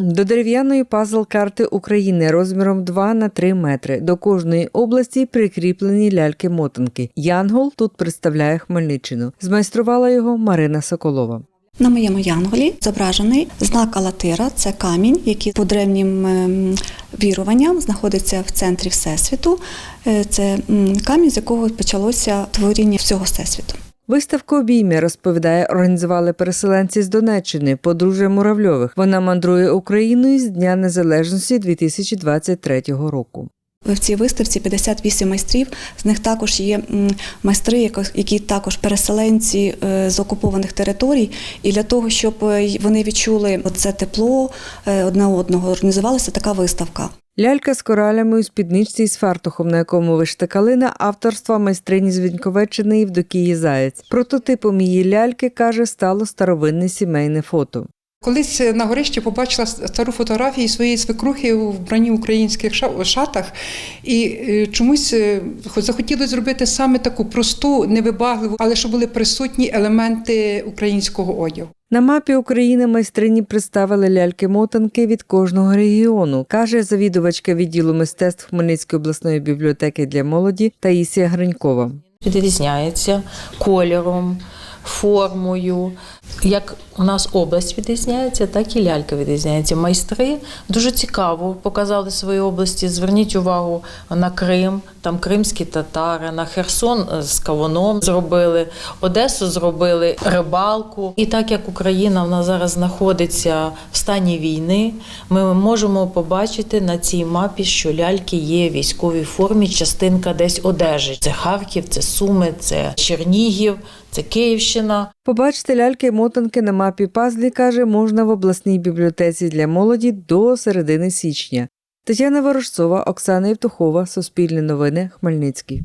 До дерев'яної пазл-карти України розміром 2 на 3 метри. До кожної області прикріплені ляльки-мотанки. Янгол тут представляє Хмельниччину. Змайструвала його Марина Соколова. На моєму янголі зображений знак Алатира. Це камінь, який по древнім ем, віруванням знаходиться в центрі Всесвіту. Е, Це камінь, з якого почалося творіння всього Всесвіту. Виставку обіймі розповідає, організували переселенці з Донеччини, подружжя Муравльових. Вона мандрує Україною з Дня Незалежності 2023 року. В цій виставці 58 майстрів. З них також є майстри, які також переселенці е, з окупованих територій. І для того, щоб е, вони відчули це тепло е, одне одного, організувалася така виставка. Лялька з коралями у спідничці із фартухом, на якому вишита калина, авторства майстрині з Віньковеччини Євдокії Заєць. Прототипом її ляльки, каже, стало старовинне сімейне фото. Колись на горищі побачила стару фотографію своєї свекрухи у вбранні українських шатах, і е, чомусь е, захотілося зробити саме таку просту, невибагливу, але щоб були присутні елементи українського одягу. На мапі України майстрині представили ляльки-мотанки від кожного регіону, каже завідувачка відділу мистецтв Хмельницької обласної бібліотеки для молоді Таїсія Гринькова. відрізняється кольором, формою. Як у нас область відрізняється, так і лялька відрізняється. Майстри дуже цікаво показали свої області. Зверніть увагу на Крим, там кримські татари, на Херсон е, з кавуном зробили, Одесу зробили рибалку. І так як Україна в нас зараз знаходиться в стані війни, ми можемо побачити на цій мапі, що ляльки є в військовій формі, частинка десь одежі. Це Харків, це Суми, це Чернігів, це Київщина. Побачити ляльки-мотанки на мапі пазлі, каже, можна в обласній бібліотеці для молоді до середини січня. Тетяна Ворожцова, Оксана Євтухова, Суспільне новини, Хмельницький.